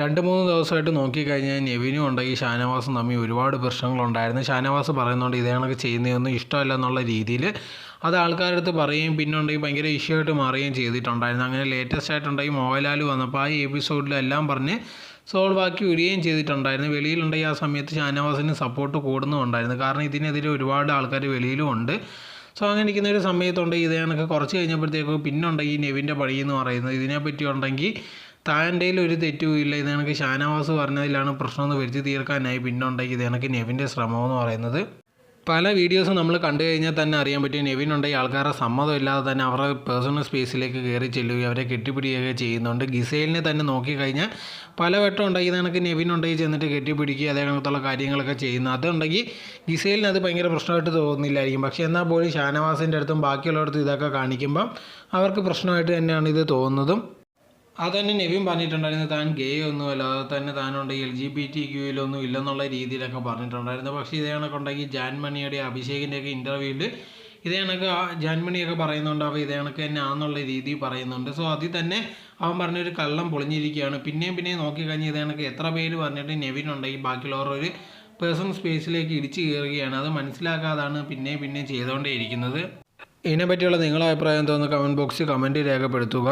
രണ്ട് മൂന്ന് ദിവസമായിട്ട് നോക്കിക്കഴിഞ്ഞാൽ നെവിനും ഉണ്ടെങ്കിൽ ഷാനവാസും തമ്മിൽ ഒരുപാട് പ്രശ്നങ്ങളുണ്ടായിരുന്നു. ഷാനവാസ് പറയുന്നുണ്ട് ഇതേ കണക്ക് ചെയ്യുന്നതൊന്നും ഇഷ്ടമല്ല എന്നുള്ള രീതിയിൽ. അത് ആൾക്കാരുടെ അടുത്ത് പറയുകയും പിന്നെ ഉണ്ടെങ്കിൽ ഭയങ്കര ഇഷ്യൂ ആയിട്ട് മാറുകയും ചെയ്തിട്ടുണ്ടായിരുന്നു. അങ്ങനെ ലേറ്റസ്റ്റ് ആയിട്ടുണ്ടെങ്കിൽ മോഹൻലാൽ വന്നപ്പോൾ ആ എപ്പിസോഡിലെല്ലാം പറഞ്ഞ് സോൾവ് ആക്കി വരികയും ചെയ്തിട്ടുണ്ടായിരുന്നു. വെളിയിലുണ്ടെങ്കിൽ ആ സമയത്ത് ഷാനവാസിന് സപ്പോർട്ട് കൂടുന്നുണ്ടായിരുന്നു കാരണം ഇതിനെതിരെ ഒരുപാട് ആൾക്കാർ വെളിയിലും ഉണ്ട്. സോ അങ്ങനെ ഇരിക്കുന്ന ഒരു സമയത്തുണ്ടെങ്കിൽ ഇത് കണക്ക്. കുറച്ച് കഴിഞ്ഞപ്പോഴത്തേക്കും പിന്നെ ഉണ്ടെങ്കിൽ ഈ നെവിന്റെ പണി എന്ന് പറയുന്നത് ഇതിനെപ്പറ്റി ഉണ്ടെങ്കിൽ താന്റെ ഒരു തെറ്റുമില്ല ഇത് എനിക്ക് ഷാനവാസ് പറഞ്ഞതിലാണ് പ്രശ്നമെന്ന് വരുത്തി തീർക്കാനായി പിന്നെ ഉണ്ടെങ്കിൽ ഇത് കണക്ക് നെവിന്റെ ശ്രമം എന്ന് പറയുന്നത്. പല വീഡിയോസും നമ്മൾ കണ്ടു കഴിഞ്ഞാൽ തന്നെ അറിയാൻ പറ്റും നെവിൻ ഉണ്ടെങ്കിൽ ആൾക്കാരുടെ സമ്മതം ഇല്ലാതെ തന്നെ അവരുടെ പേഴ്സണൽ സ്പേസിലേക്ക് കയറി ചെല്ലുകയും അവരെ കെട്ടിപ്പിടിക്കുകയൊക്കെ ചെയ്യുന്നുണ്ട്. ഗിസൈലിനെ തന്നെ നോക്കിക്കഴിഞ്ഞാൽ പല വട്ടം ഉണ്ടെങ്കിൽ കണക്ക് നെവിൻ ഉണ്ടെങ്കിൽ ചെന്നിട്ട് കെട്ടിപ്പിടിക്കുക അതേ കണക്കുള്ള കാര്യങ്ങളൊക്കെ ചെയ്യുന്നു അതുണ്ടെങ്കിൽ ഗിസൈലിന് അത് ഭയങ്കര പ്രശ്നമായിട്ട് തോന്നുന്നില്ലായിരിക്കും. പക്ഷേ എന്നാൽ പോലും ഷാനവാസിന്റെ അടുത്തും ബാക്കിയുള്ളവരുടെ ഇതൊക്കെ കാണിക്കുമ്പം അവർക്ക് പ്രശ്നമായിട്ട് തന്നെയാണ് ഇത് തോന്നുന്നതും. അതന്നെ നെവിൻ പറഞ്ഞിട്ടുണ്ടായിരുന്നു താൻ ഗേ ഒന്നുമല്ല അത് തന്നെ താനുണ്ട് എൽ ജി ബി ടി ക്യൂയിലൊന്നും ഇല്ലെന്നുള്ള രീതിയിലൊക്കെ പറഞ്ഞിട്ടുണ്ടായിരുന്നു. പക്ഷേ ഇതേ കണക്കുണ്ടെങ്കിൽ ജാൻമണിയുടെ അഭിഷേകിന്റെയൊക്കെ ഇന്റർവ്യൂവിൽ ഇതേ കണക്ക് ജാൻമണിയൊക്കെ പറയുന്നുണ്ട് അപ്പോൾ ഇതേ കണക്ക് തന്നെ ആണെന്നുള്ള രീതിയിൽ പറയുന്നുണ്ട്. സോ അതിൽ തന്നെ അവൻ പറഞ്ഞൊരു കള്ളം പൊളിഞ്ഞിരിക്കുകയാണ്. പിന്നെയും പിന്നെയും നോക്കിക്കഴിഞ്ഞാൽ ഇതേ കണക്ക് എത്ര പേര് പറഞ്ഞിട്ട് നെവിൻ ഉണ്ടെങ്കിൽ ബാക്കിയുള്ളവർ ഒരു പേഴ്സണൽ സ്പേസിലേക്ക് ഇടിച്ചു കയറുകയാണ്. അത് മനസ്സിലാക്കാതാണ് പിന്നെയും പിന്നെയും ചെയ്തുകൊണ്ടേ ഇരിക്കുന്നത് ഇതിനെപ്പറ്റിയുള്ള നിങ്ങളുടെ അഭിപ്രായം തോന്നുന്നു കമന്റ് ബോക്സിൽ കമന്റ് രേഖപ്പെടുത്തുക.